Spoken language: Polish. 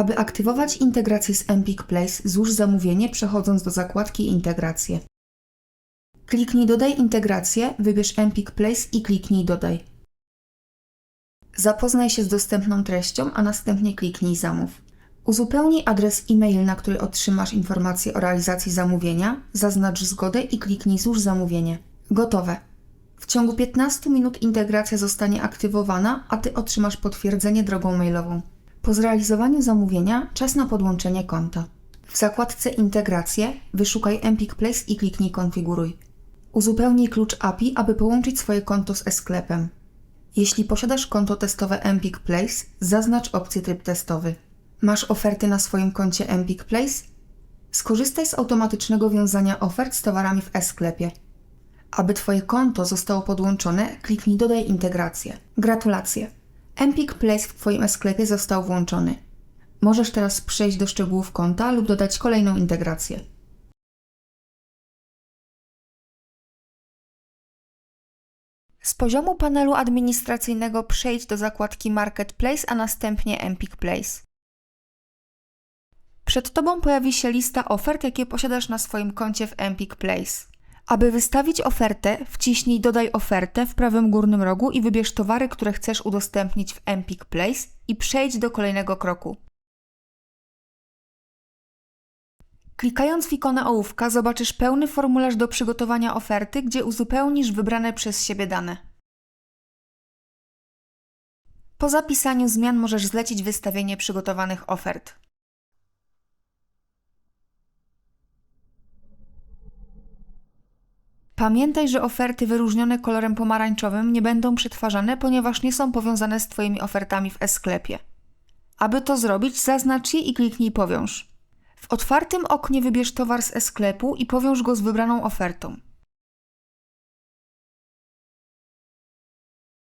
Aby aktywować integrację z Empik Place, złóż zamówienie przechodząc do zakładki Integracje. Kliknij Dodaj integrację, wybierz Empik Place i kliknij Dodaj. Zapoznaj się z dostępną treścią, a następnie kliknij Zamów. Uzupełnij adres e-mail, na który otrzymasz informację o realizacji zamówienia, zaznacz zgodę i kliknij Złóż zamówienie. Gotowe. W ciągu 15 minut integracja zostanie aktywowana, a Ty otrzymasz potwierdzenie drogą mailową. Po zrealizowaniu zamówienia czas na podłączenie konta. W zakładce Integracje wyszukaj Empik Place i kliknij Konfiguruj. Uzupełnij klucz API, aby połączyć swoje konto z e-sklepem. Jeśli posiadasz konto testowe Empik Place, zaznacz opcję tryb testowy. Masz oferty na swoim koncie Empik Place? Skorzystaj z automatycznego wiązania ofert z towarami w e-sklepie. Aby Twoje konto zostało podłączone, kliknij Dodaj integrację. Gratulacje! Empik Place w Twoim e-sklepie został włączony. Możesz teraz przejść do szczegółów konta lub dodać kolejną integrację. Z poziomu panelu administracyjnego przejdź do zakładki Marketplace, a następnie Empik Place. Przed Tobą pojawi się lista ofert, jakie posiadasz na swoim koncie w Empik Place. Aby wystawić ofertę, wciśnij Dodaj ofertę w prawym górnym rogu i wybierz towary, które chcesz udostępnić w Empik Place i przejdź do kolejnego kroku. Klikając w ikonę ołówka zobaczysz pełny formularz do przygotowania oferty, gdzie uzupełnisz wybrane przez siebie dane. Po zapisaniu zmian możesz zlecić wystawienie przygotowanych ofert. Pamiętaj, że oferty wyróżnione kolorem pomarańczowym nie będą przetwarzane, ponieważ nie są powiązane z Twoimi ofertami w e-sklepie. Aby to zrobić, zaznacz je i kliknij Powiąż. W otwartym oknie wybierz towar z e-sklepu i powiąż go z wybraną ofertą.